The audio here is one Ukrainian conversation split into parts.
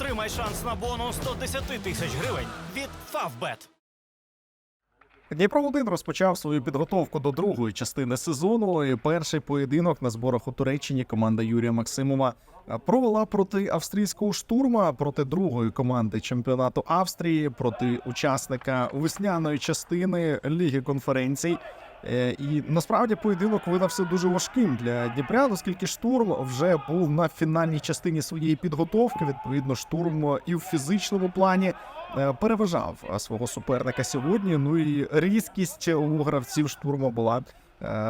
Отримай шанс на бонус 110 тисяч гривень від Favbet. Дніпро 1 розпочав свою підготовку до другої частини сезону. І перший поєдинок на зборах у Туреччині команда Юрія Максимова провела проти австрійського штурма проти другої команди чемпіонату Австрії, проти учасника весняної частини Ліги конференцій. Е, І насправді поєдинок видався дуже важким для Дніпря, оскільки штурм вже був на фінальній частині своєї підготовки. Відповідно, штурм і в фізичному плані е, переважав свого суперника сьогодні. Ну і різкість у гравців штурму була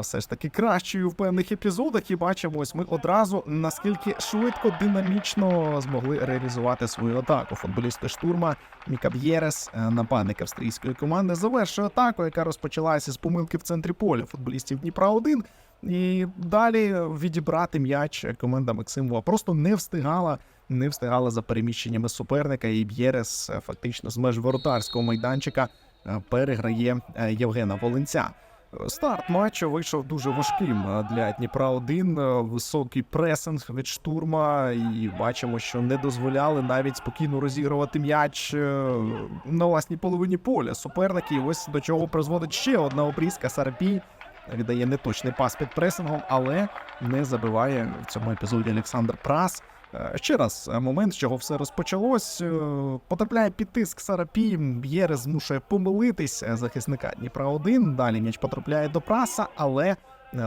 все ж таки кращою в певних епізодах. І бачимо, ось ми одразу наскільки швидко, динамічно змогли реалізувати свою атаку. Футболісти штурма Міка Б'єрес, е, нападник австрійської команди, завершує атаку, яка розпочалася з помилки в центрі поля футболістів Дніпра 1 І далі відібрати м'яч команда Максимова просто не встигала. Не встигала за переміщеннями суперника, і Б'єрес е, фактично з меж воротарського майданчика е, переграє е, Євгена Волинця. Е, Старт матчу вийшов дуже важким е, для Дніпра 1 Високий пресинг від штурма, і бачимо, що не дозволяли навіть спокійно розігрувати м'яч е, на власній половині поля. Суперники, ось до чого призводить ще одна обрізка. Сарапій віддає неточний пас під пресингом, але не забиває в цьому епізоді Олександр Прас. Е, Ще раз е, момент, з чого все розпочалось. е, Потрапляє під тиск Сарапі. Б'єре змушує помилитись захисника Дніпра 1 Далі м'яч потрапляє до праса, але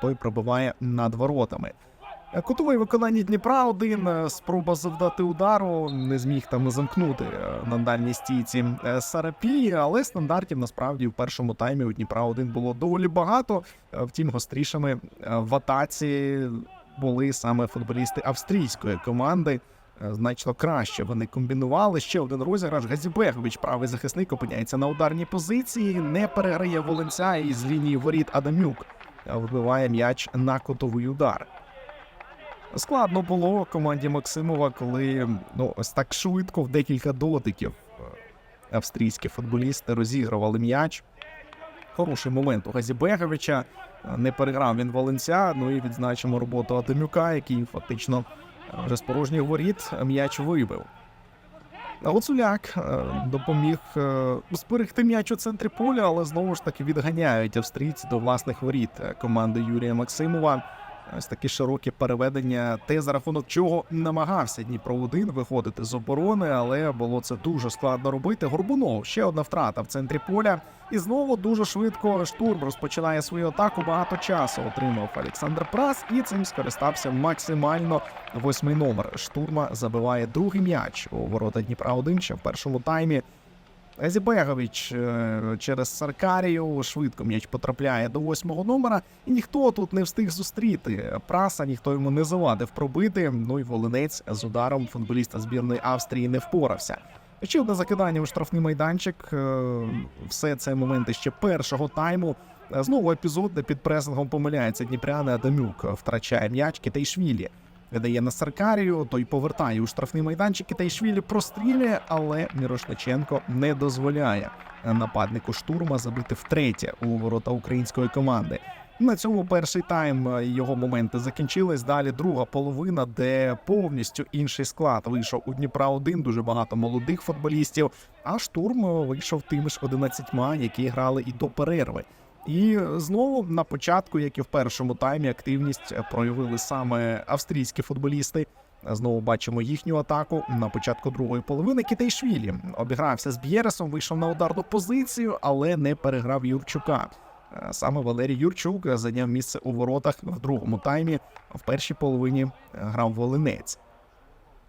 той пробиває над воротами. Кутовий виконання Дніпра 1 е, спроба завдати удару, не зміг там замкнути на дальній стійці Сарапі, але стандартів насправді в першому таймі у Дніпра 1 було доволі багато. Втім, гострішими в атаці були саме футболісти австрійської команди. Е, Значно краще вони комбінували. Ще один розіграш. Газібегович, правий захисник, опиняється на ударній позиції, не переграє Волинця і з лінії воріт Адамюк е, вибиває м'яч на котовий удар. Складно було команді Максимова, коли ну ось так швидко в декілька дотиків е, австрійські футболісти розігрували м'яч. Хороший момент у Газібеговича. Не переграв він Волинця. Ну і відзначимо роботу Атемюка, який фактично е, вже з порожніх воріт м'яч вибив. Гуцуляк е, допоміг е, зберегти м'яч у центрі поля, але знову ж таки відганяють австрійці до власних воріт команди Юрія Максимова. Ось такі широкі переведення, те за рахунок чого намагався Дніпро 1 виходити з оборони, але було це дуже складно робити. Горбунов ще одна втрата в центрі поля. І знову дуже швидко штурм розпочинає свою атаку. Багато часу отримав Олександр Прас, і цим скористався максимально восьмий номер. Штурма забиває другий м'яч у ворота Дніпра 1 ще в першому таймі. Езібегович е, через Саркарію швидко м'яч потрапляє до восьмого номера, і ніхто тут не встиг зустріти. Праса ніхто йому не завадив пробити. Ну і волинець з ударом футболіста збірної Австрії не впорався. Ще одне закидання у штрафний майданчик. е, Все це моменти ще першого тайму. Знову епізод, де під пресингом помиляється Дніпряне Адамюк, втрачає м'яч Китайшвілі. Видає на Саркарію, той повертає у штрафний майданчик. Китайшвілі прострілює, але Мірошниченко не дозволяє нападнику штурма забити втретє у ворота української команди. На цьому перший тайм е, його моменти закінчились. Далі друга половина, де повністю інший склад вийшов у Дніпра 1 дуже багато молодих футболістів. А штурм е, вийшов тими ж 11, які грали і до перерви. І знову на початку, як і в першому таймі, активність проявили саме австрійські футболісти. Знову бачимо їхню атаку на початку другої половини. Китайшвілі обігрався з Б'єресом, вийшов на ударну позицію, але не переграв Юрчука. Е, Саме Валерій Юрчук зайняв місце у воротах в другому таймі. В першій половині е, грав Волинець.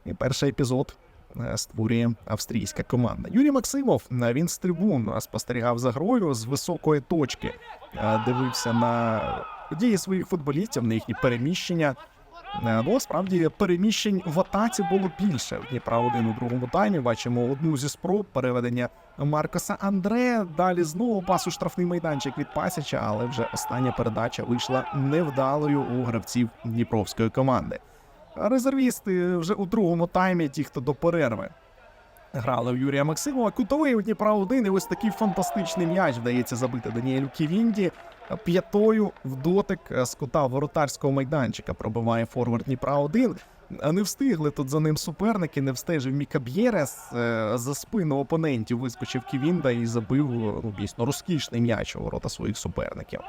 І перший епізод е, створює австрійська команда. Юрій Максимов е, він з трибун спостерігав за грою з високої точки, е, дивився на дії своїх футболістів, на їхні переміщення. Е, Ну, справді переміщень в атаці було більше. Дніпра один у другому таймі. Бачимо одну зі спроб переведення Маркоса Андре. Далі знову пас у штрафний майданчик від Пасіча, але вже остання передача вийшла невдалою у гравців Дніпровської команди. Резервісти вже у другому таймі, ті, хто до перерви. Грали в Юрія Максимова. Кутовий у Дніпра 1 і ось такий фантастичний м'яч вдається забити Даніелю Ківінді. П'ятою в дотик з кута воротарського майданчика пробиває форвард Дніпра 1. Не встигли тут за ним суперники, не встежив Міка Б'єрес. Е, За спину опонентів вискочив Ківінда і забив ну, дійсно розкішний м'яч у ворота своїх суперників.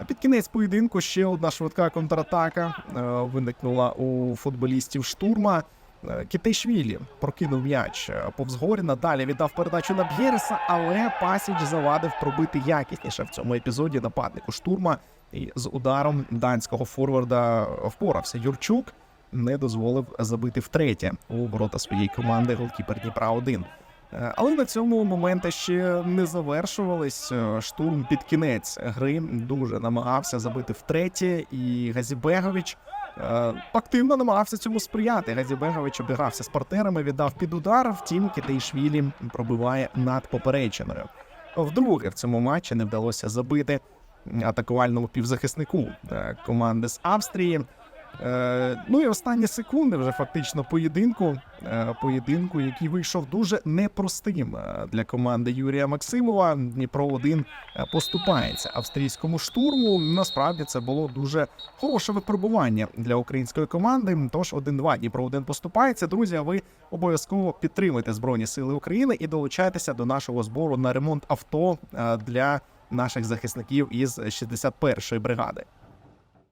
А під кінець поєдинку ще одна швидка контратака е, виникнула у футболістів штурма. Е, Кітейшвілі прокинув м'яч е, повз Горіна, далі віддав передачу на Б'єреса, але Пасіч завадив пробити якісніше в цьому епізоді нападнику штурма. І з ударом данського форварда впорався. Юрчук не дозволив забити втретє у ворота своєї команди голкіпер Дніпра 1 Е, Але на цьому моменти ще не завершувались. Е, Штурм під кінець гри дуже намагався забити втретє, і Газібегович е, активно намагався цьому сприяти. Газібегович обігрався з партнерами, віддав під удар. Втім, Китейшвілі пробиває над поперечиною. Вдруге в цьому матчі не вдалося забити атакувальному півзахиснику е, команди з Австрії. Е, ну і останні секунди вже фактично поєдинку. Е, поєдинку, який вийшов дуже непростим е, для команди Юрія Максимова. Дніпро 1 поступається австрійському штурму. Насправді це було дуже хороше випробування для української команди. Тож 1-2 Дніпро 1 поступається. Друзі, ви обов'язково підтримуйте Збройні Сили України і долучайтеся до нашого збору на ремонт авто для наших захисників із 61-ї бригади.